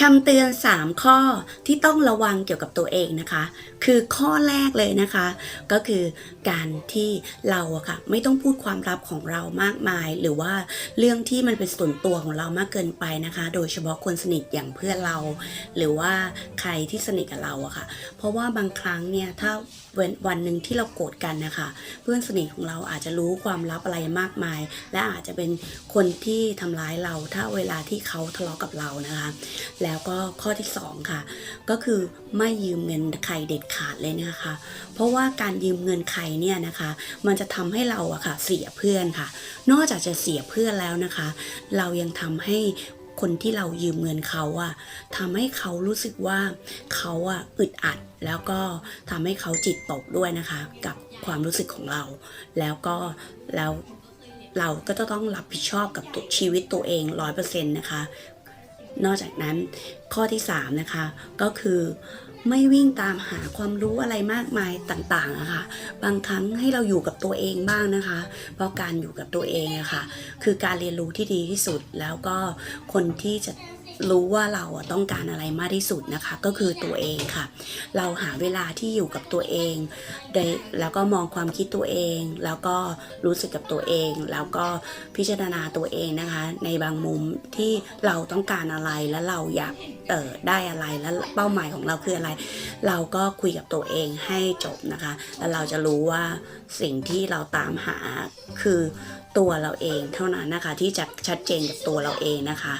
คำเตือน 3 ข้อที่ต้องระวังเกี่ยวกับตัวเองนะคะ คือข้อแรกเลยนะคะ ก็คือการที่เราอะค่ะไม่ต้องพูดความลับของเรามากมาย หรือว่าเรื่องที่มันเป็นส่วนตัวของเรามากเกินไปนะคะ โดยเฉพาะคนสนิทอย่างเพื่อนเรา หรือว่าใครที่สนิทกับเราอะค่ะ เพราะว่าบางครั้งเนี่ยถ้าวันหนึ่งที่เราโกรธกันนะคะ เพื่อนสนิทของเราอาจจะรู้ความลับอะไรมากมาย และอาจจะเป็นคนที่ทำร้ายเราถ้าเวลาที่เขาทะเลาะกับเรานะคะแล้แล้วก็ข้อที่สองค่ะ ก็คือไม่ยืมเงินใครเด็ดขาดเลยนะคะ เพราะว่าการยืมเงินใครเนี่ยนะคะ มันจะทำให้เราอะค่ะเสียเพื่อนค่ะ นอกจากจะเสียเพื่อนแล้วนะคะ เรายังทำให้คนที่เรายืมเงินเขาอะทำให้เขารู้สึกว่าเขาอะอึดอัด แล้วก็ทำให้เขาจิตตกด้วยนะคะ กับความรู้สึกของเรา แล้วก็แล้วเราก็จะต้องรับผิดชอบกับตัวชีวิตตัวเองร้อยเปอร์เซ็นต์นะคะ นอกจากนั้นข้อที่ 3 นะคะ ก็คือ ไม่วิ่งตามหาความรู้อะไรมากมายต่างๆอะค่ะบางครั้งให้เราอยู่กับตัวเองบ้างนะคะ เพราะการอยู่กับตัวเองอะค่ะ คือการเรียนรู้ที่ดีที่สุดแล้วก็คนที่จะรู้ว่าเราต้องการอะไรมากที่สุดนะคะ ก็คือตัวเองค่ะ เราหาเวลาที่อยู่กับตัวเองแล้วก็มองความคิดตัวเอง แล้วก็รู้สึกกับตัวเอง แล้วก็พิจารณาตัวเองนะคะ ในบางมุมที่เราต้องการอะไรและเราอยากเออได้อะไรและเป้าหมายของเราคืออะไรเราก็คุยกับตัวเองให้จบนะคะ แล้วเราจะรู้ว่าสิ่งที่เราตามหาคือตัวเราเองเท่านั้นนะคะ ที่จะชัดเจนกับตัวเราเองนะคะ